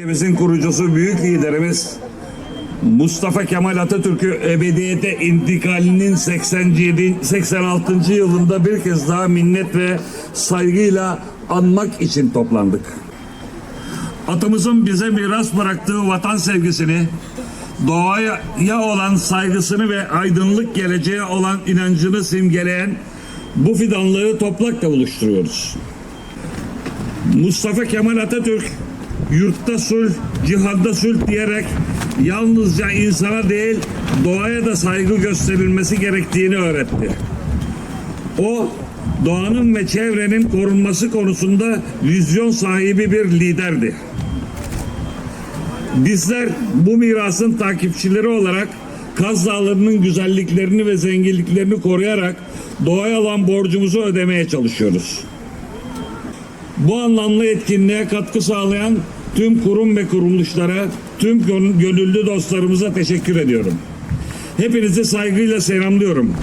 Cumhuriyetimizin kurucusu büyük liderimiz Mustafa Kemal Atatürk'ü ebediyete intikalinin 87, 86. yılında bir kez daha minnet ve saygıyla anmak için toplandık. Atamızın bize miras bıraktığı vatan sevgisini, doğaya olan saygısını ve aydınlık geleceğe olan inancını simgeleyen bu fidanlığı toprakla buluşturuyoruz. Mustafa Kemal Atatürk yurtta sulh, cihanda sulh diyerek yalnızca insana değil doğaya da saygı gösterilmesi gerektiğini öğretti. O doğanın ve çevrenin korunması konusunda vizyon sahibi bir liderdi. Bizler bu mirasın takipçileri olarak Kaz Dağları'nın güzelliklerini ve zenginliklerini koruyarak doğaya olan borcumuzu ödemeye çalışıyoruz. Bu anlamlı etkinliğe katkı sağlayan tüm kurum ve kuruluşlara, tüm gön- gönüllü dostlarımıza teşekkür ediyorum. Hepinizi saygıyla selamlıyorum.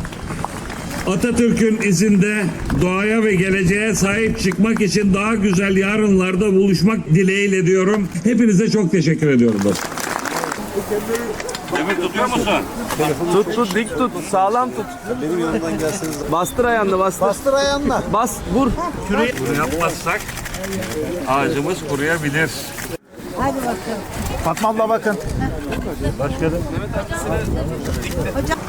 Atatürk'ün izinde doğaya ve geleceğe sahip çıkmak için daha güzel yarınlarda buluşmak dileğiyle diyorum. Hepinize çok teşekkür ediyorum dostum. Demek tutuyor musun? Tut tut dik tut sağlam tut. Benim yanımdan gelseniz. Bastır ayağını bastır. Bastır ayağınla. Bas vur. Bunu yapmazsak ağacımız kuruyabilir. Hadi bakalım. Fatma abla bakın. Başkanım. Hocam